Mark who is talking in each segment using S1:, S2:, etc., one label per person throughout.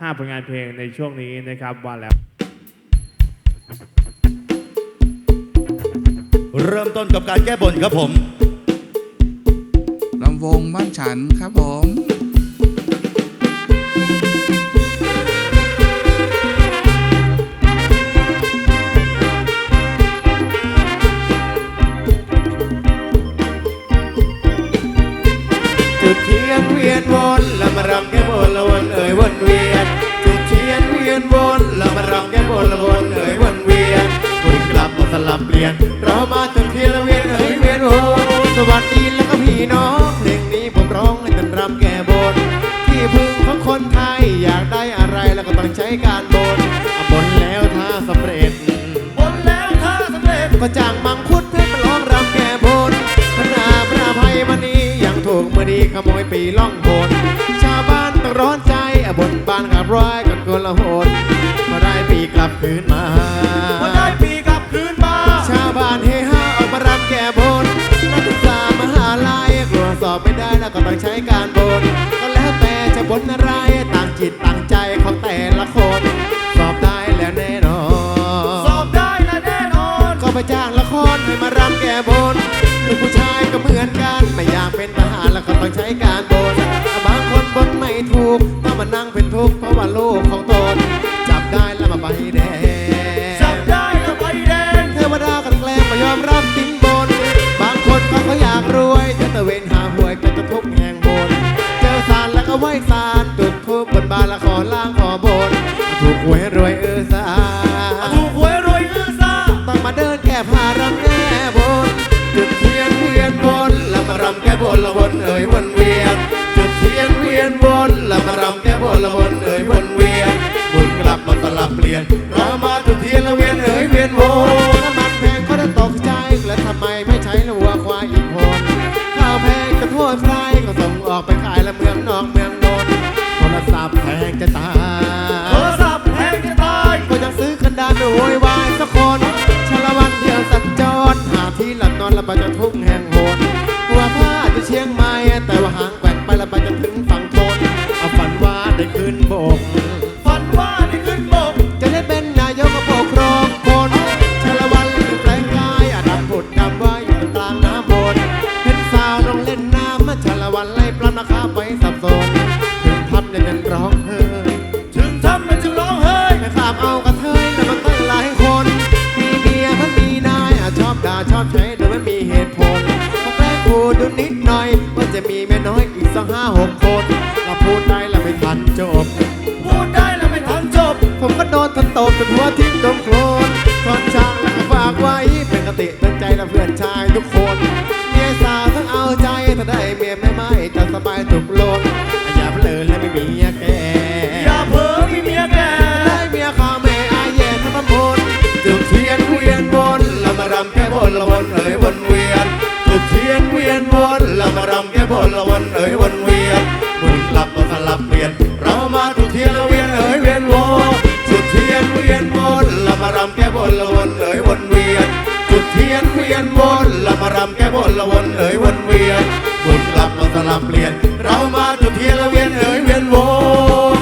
S1: 5 ผลงานเพลงในช่วงนี้นะครับว่าแล้ว
S2: เริ่มต้นกับการแก้บนครับผม
S3: ลำวงบ้านฉันครับผม
S4: เปลี่ยน เรามาจุดเทียนละเวียนเอ่ยเวียนวนสวัสดีแล้วก็พี่น้องเพลงนี้ผมร้องให้กันรำแก้บน ที่พึ่งของคนไทยอยากได้อะไรแล้วก็ต้องใช้การบนอะบนแล้วถ้าสำเร็จบนแล้วถ้าสำเร็จก็จ้างมังคุดให้มาร้องรำแก้บนพนาพระภัยมันนี้ยังถูกมือดีขโมยปีล่องโหนชาวบ้านต้องร้อนใจอะบนบ้านขับร้อยกันกละโหนพอได้ปีกลับคืนมาพอได้ปี อบไม่ได้แล้วก็ต้องใช้การบนก็แล้วแต่จะบนอะไรต่างจิตต่างใจของแต่ละคน ครชาละวันเที่ยวสัญจรหาที่หลับนอนละบาจะทุก มีแม่น้อยอีกสักห้าหกคนเราพูดได้แล้วไม่ทันจบ พูดได้แล้วไม่ทันจบ ผมก็โดนทันตบจนหัวทิ้งตรงโคลนก่อนช่างแล้วก็ฝากไว้เป็นกติเตือนใจและเพื่อนชายทุกคนเมียสาวทั้งเอาใจถ้าได้เมียไม่ไม่จะสบายถูกลนอย่าเพลินและไม่มีเมียแก่อย่าเพ้อมีเมียแก่ได้เมียข้าวแม่อายแย่ทั้งตำบลจุดเทียนเวียนวนแล้วมารำแก้บนละวนเอ่ยวนเวีย นละวนเอ่ยวนเวียนบุญกลับมาสลับเปลี่ยน เรามาจุดเทียนละเวียนเอ่ยเวียนวนจุดเทียนเวียนวนล้วมารำแก้บนละวนเอ่ยวนเวียนจุดเทียนเวียนวนล้วมารำแก้บนละวนเอ่ยวนเวียนบุญกลับมาสลับเปลี่ยน เรามาจุดเทียนละเวียนเอ่ยเวียนวน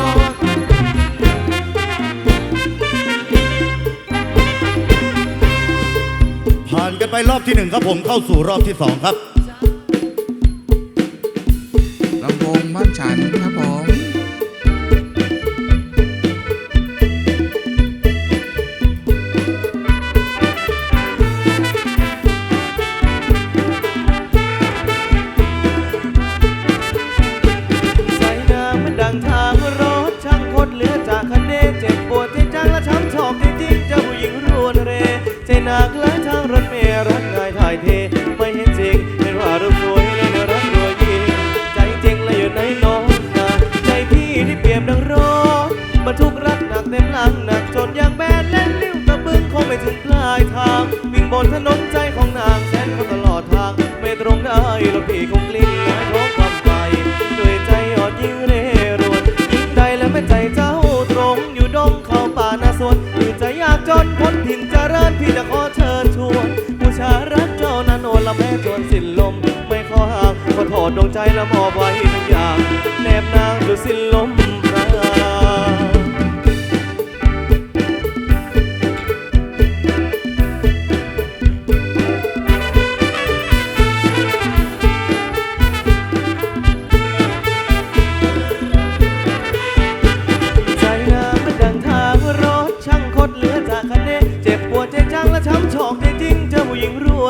S2: ผ่านกันไปรอบที่หนึ่งครับผมเข้าสู่รอบที่สองครับ
S3: ฉั
S5: น คงไม่ถึงปลายทาง วิ่งบนถนนใจของนางแสนเขาตลอดทาง ไม่ตรงได้รถพี่คงกลิ้งหลายท้องความไปด้วยใจอ่อนยิ่งเร่รวนยิ่งใดแล้วแม่ใจเจ้าตรงอยู่ดงเข้าป่านาสวนคือใจอยากจนพ้นถิ่นเจริญพี่จะขอเชิญชวนผู้ชายรักเจ้านั้นโอนละแม่จนสิ้นลม ไม่ขอห่างขอถอดดวงใจและมอบไว้ทุกอย่างแนบนางดูสิ้นลม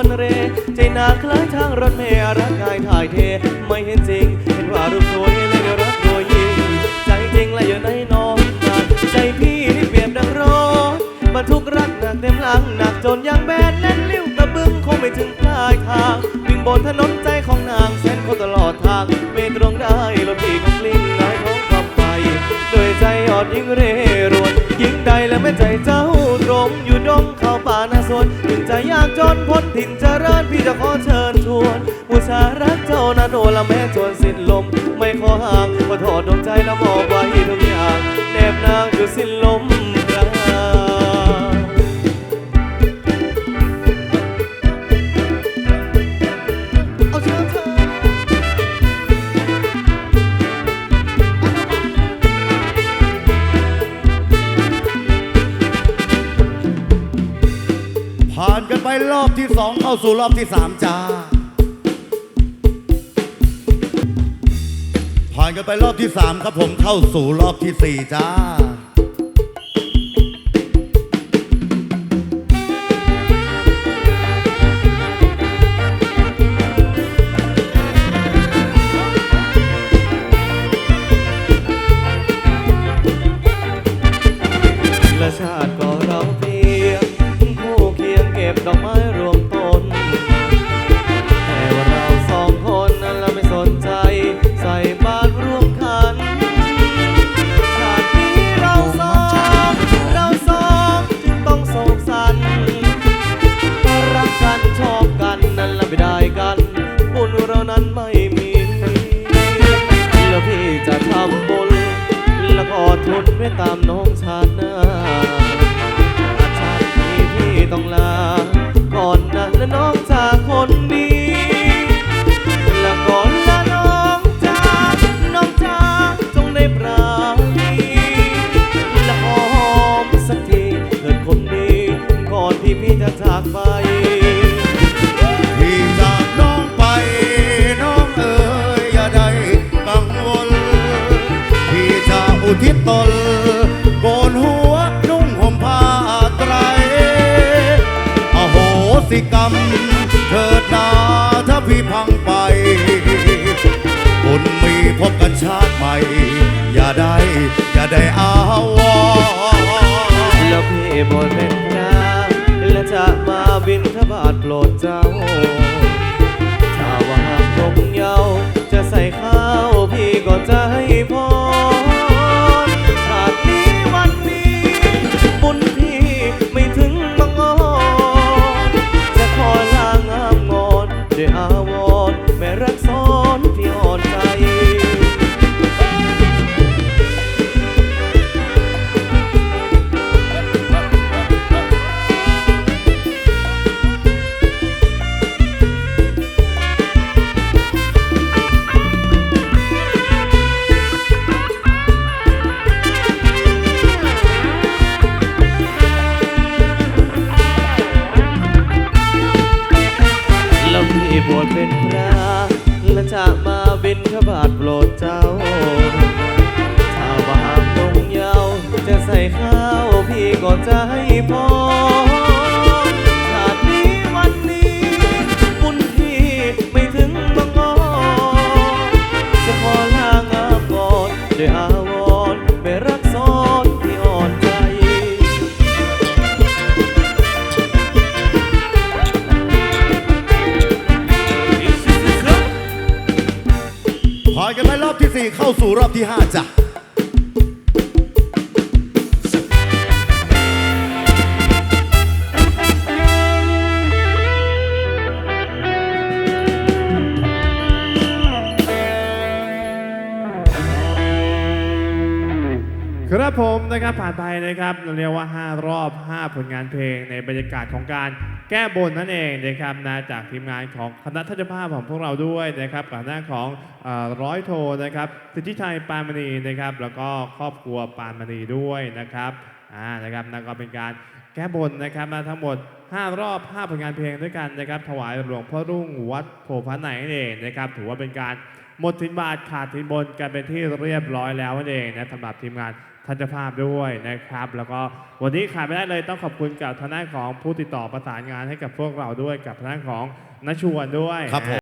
S5: นเร ใจหนาคล้ายทางรถเมล์รักงายถ่ายเท ไม่เห็นจริง เห็นว่ารูปสวยเลยรักรวยยิ่งใจจริงและอยู่ในน้องนใจพี่นี่เปรียบดังรถบรรทุกรักหนักเต็มหลังหนักจนยางแบนแล่นลี้วตะบึงคงไม่ถึงปลายทางวิ่งบนถนนใจของนางเส้นคนตลอดทางไม่ตรงได้ จนพ้นถิ่นเจริญพี่จะขอเชิญชวนบูชารักเจ้านาโนละแม่จนสิ้นลม ไม่ขอห่างขอโทษดวงใจและมอบไว้ทุกอย่างแนบนางอยู่สิ้นลม
S2: ผ่านกันไปรอบที่สองเข้าสู่รอบที่สามจ้า ผ่านกันไปรอบที่สามครับผมเข้าสู่รอบที่สี่จ้า
S5: แล้วก็ทุนไว้ตามน้องชาติ ทิ
S2: ศตนโกนหัวนุ่งห่มผ้าไตรอโหสิกรรม เถิดนาถ้าพี่พังไปบุญมีพบกันชาติใหม่ อย่าได้ อย่าได้อาวร
S5: แล้วพี่บนเป็นพระและจะมาบินทบาทโปรดเจ้า บวชเป็นพระและจะมาบินขบาทโปรดเจ้าถ้าว่าหากนงเยาวจะใส่ข้าวพี่ก็จะให้พอ
S2: ผ่านกันไปรอบที่สี่เข้าสู่รอบที่ห้าจ้ะ
S1: ครับผมนะครับผ่านไปนะครับเราเรียกว่า 5 รอบ 5 ผลงานเพลงในบรรยากาศของการแก้บนนั่นเองนะครับนะจากทีมงานของคณะทัศภาพของพวกเราด้วยนะครับกับหน้าของอร้อยโทนะครับสิทธิชัยปานมณีนะครับแล้วก็ครอบครัวปานมณีด้วยนะครับอ่านะครับนั่นก็เป็นการแก้บนนะครับมาทั้งหมด 5 รอบ 5 ผลงานเพลงด้วยกันนะครับถวายหลวงพ่อรุ่งวัดโพพระไหนนั่นเองนะครับถือว่าเป็นการหมดทินบาทขาดทินบนกันเป็นที่เรียบร้อยแล้วนั่นเองนะสำหรับทีมงาน ท่านจะภาพด้วยนะครับ แล้วก็วันนี้ขาดไม่ได้เลยต้องขอบคุณกับทางด้านของผู้ติดต่อประสานงานให้กับพวกเราด้วยกับทางด้านของนชวนด้วย
S2: ครับผม